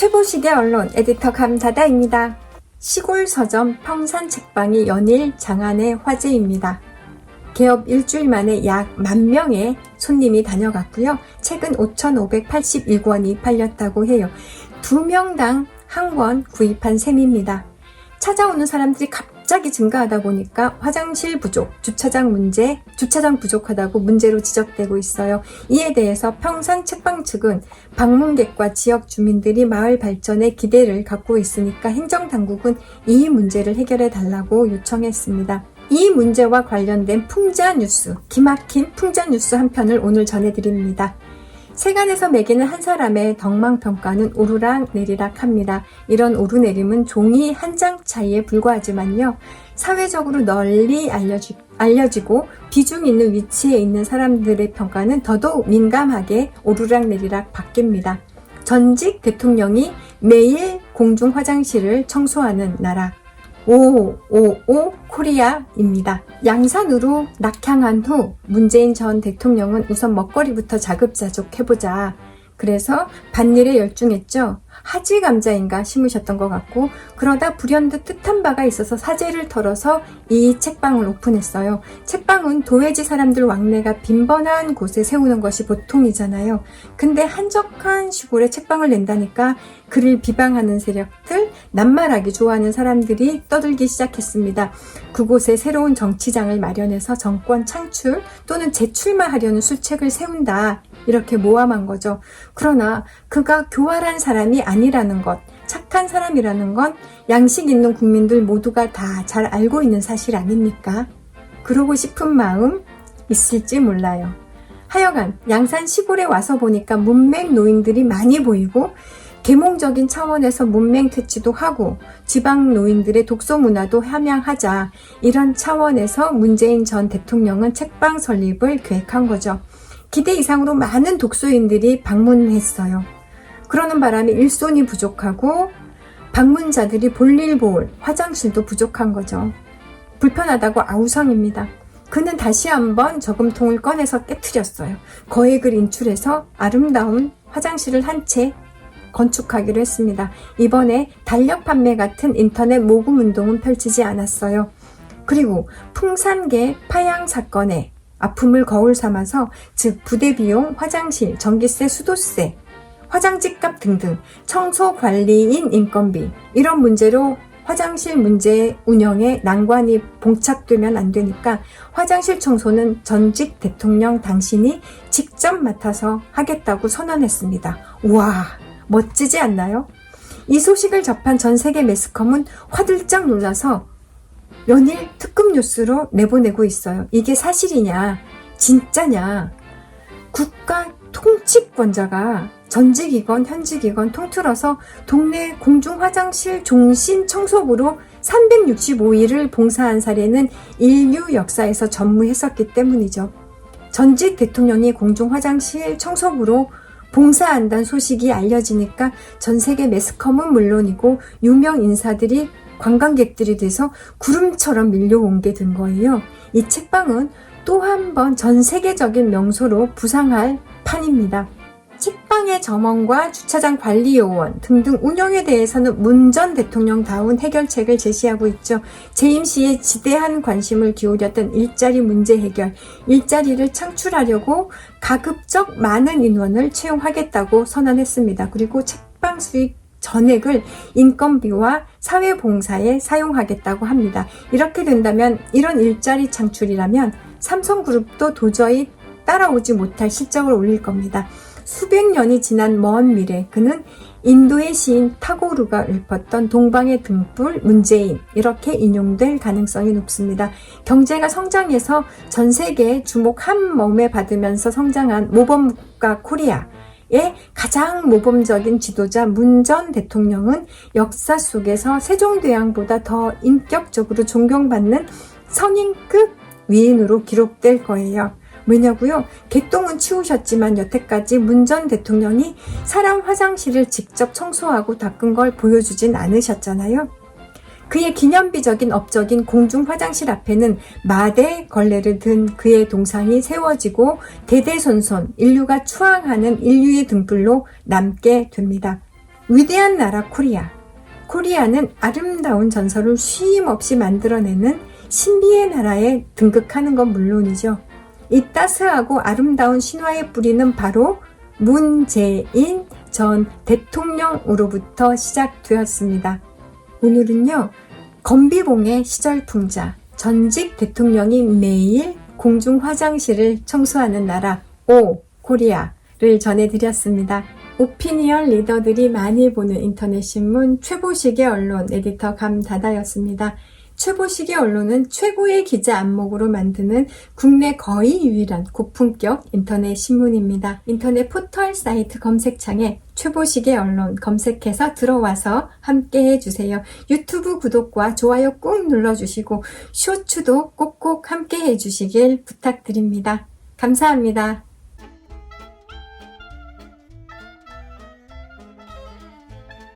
최보시대 언론 에디터 감사다입니다. 시골 서점 평산 책방이 연일 장안의 화제입니다. 개업 일주일 만에 약 만 명의 손님이 다녀갔고요. 책은 5,581권이 팔렸다고 해요. 두 명당 한 권 구입한 셈입니다. 찾아오는 사람들이 갑 자기 증가하다 보니까 화장실 부족, 주차장 문제, 주차장 부족하다고 문제로 지적되고 있어요. 이에 대해서 평산 책방 측은 방문객과 지역 주민들이 마을 발전에 기대를 갖고 있으니까 행정당국은 이 문제를 해결해 달라고 요청했습니다. 이 문제와 관련된 풍자 뉴스, 기막힌 풍자 뉴스 한 편을 오늘 전해드립니다. 세간에서 매기는 한 사람의 덕망평가는 오르락 내리락 합니다. 이런 오르내림은 종이 한 장 차이에 불과하지만요. 사회적으로 널리 알려지, 알려지고 비중 있는 위치에 있는 사람들의 평가는 더더욱 민감하게 오르락 내리락 바뀝니다. 전직 대통령이 매일 공중 화장실을 청소하는 나라. 555 코리아입니다. 양산으로 낙향한 후 문재인 전 대통령은 우선 먹거리부터 자급자족 해보자. 그래서 밭일에 열중했죠. 하지 감자인가 심으셨던 것 같고 그러다 불현듯 뜻한 바가 있어서 사재를 털어서 이 책방을 오픈했어요. 책방은 도회지 사람들 왕래가 빈번한 곳에 세우는 것이 보통이잖아요. 근데 한적한 시골에 책방을 낸다니까 그를 비방하는 세력들, 낱말하기 좋아하는 사람들이 떠들기 시작했습니다. 그곳에 새로운 정치장을 마련해서 정권 창출 또는 재출마하려는 술책을 세운다. 이렇게 모함한 거죠. 그러나 그가 교활한 사람이 아니라는 것, 착한 사람이라는 건 양식 있는 국민들 모두가 다 잘 알고 있는 사실 아닙니까? 그러고 싶은 마음 있을지 몰라요. 하여간 양산 시골에 와서 보니까 문맹 노인들이 많이 보이고 계몽적인 차원에서 문맹 퇴치도 하고 지방 노인들의 독서 문화도 함양하자 이런 차원에서 문재인 전 대통령은 책방 설립을 계획한 거죠. 기대 이상으로 많은 독서인들이 방문했어요. 그러는 바람에 일손이 부족하고 방문자들이 볼일 볼 화장실도 부족한 거죠. 불편하다고 아우성입니다. 그는 다시 한번 저금통을 꺼내서 깨뜨렸어요. 거액을 인출해서 아름다운 화장실을 한 채 건축하기로 했습니다. 이번에 달력 판매 같은 인터넷 모금 운동은 펼치지 않았어요. 그리고 풍산계 파양 사건에 아픔을 거울 삼아서 즉 부대 비용, 화장실, 전기세, 수도세, 화장지값 등등 청소 관리인 인건비 이런 문제로 화장실 문제 운영에 난관이 봉착되면 안 되니까 화장실 청소는 전직 대통령 당신이 직접 맡아서 하겠다고 선언했습니다. 우와, 멋지지 않나요? 이 소식을 접한 전 세계 매스컴은 화들짝 놀라서 연일 특급 뉴스로 내보내고 있어요. 이게 사실이냐, 진짜냐. 국가 통치권자가 전직이건 현직이건 통틀어서 동네 공중 화장실 종신 청소부로 365일을 봉사한 사례는 인류 역사에서 전무했었기 때문이죠. 전직 대통령이 공중 화장실 청소부로 봉사한다는 소식이 알려지니까 전 세계 매스컴은 물론이고 유명 인사들이 관광객들이 돼서 구름처럼 밀려온 게 된 거예요. 이 책방은 또 한 번 전 세계적인 명소로 부상할 판입니다. 책방의 점원과 주차장 관리 요원 등등 운영에 대해서는 문 전 대통령다운 해결책을 제시하고 있죠. 재임 시에 지대한 관심을 기울였던 일자리 문제 해결, 일자리를 창출하려고 가급적 많은 인원을 채용하겠다고 선언했습니다. 그리고 책방 수익 전액을 인건비와 사회봉사에 사용하겠다고 합니다. 이렇게 된다면 이런 일자리 창출이라면 삼성그룹도 도저히 따라오지 못할 실적을 올릴 겁니다. 수백 년이 지난 먼 미래 그는 인도의 시인 타고르가 읊었던 동방의 등불 문재인 이렇게 인용될 가능성이 높습니다. 경제가 성장해서 전 세계 주목 한 몸에 받으면서 성장한 모범국가 코리아 의 가장 모범적인 지도자 문 전 대통령은 역사 속에서 세종대왕보다 더 인격적으로 존경받는 선임급 위인으로 기록될 거예요. 왜냐고요? 개똥은 치우셨지만 여태까지 문 전 대통령이 사람 화장실을 직접 청소하고 닦은 걸 보여주진 않으셨잖아요. 그의 기념비적인 업적인 공중 화장실 앞에는 마대 걸레를 든 그의 동상이 세워지고 대대손손 인류가 추앙하는 인류의 등불로 남게 됩니다. 위대한 나라 코리아. 코리아는 아름다운 전설을 쉼 없이 만들어내는 신비의 나라에 등극하는 건 물론이죠. 이 따스하고 아름다운 신화의 뿌리는 바로 문재인 전 대통령으로부터 시작되었습니다. 오늘은요, 건비공의 시절 풍자, 전직 대통령이 매일 공중 화장실을 청소하는 나라, 오, 코리아를 전해드렸습니다. 오피니언 리더들이 많이 보는 인터넷 신문 최보식의 언론 에디터 감다다였습니다. 최보식의 언론은 최고의 기자 안목으로 만드는 국내 거의 유일한 고품격 인터넷 신문입니다. 인터넷 포털 사이트 검색창에 최보식의 언론 검색해서 들어와서 함께 해주세요. 유튜브 구독과 좋아요 꾹 눌러주시고 쇼츠도 꼭꼭 함께 해주시길 부탁드립니다. 감사합니다.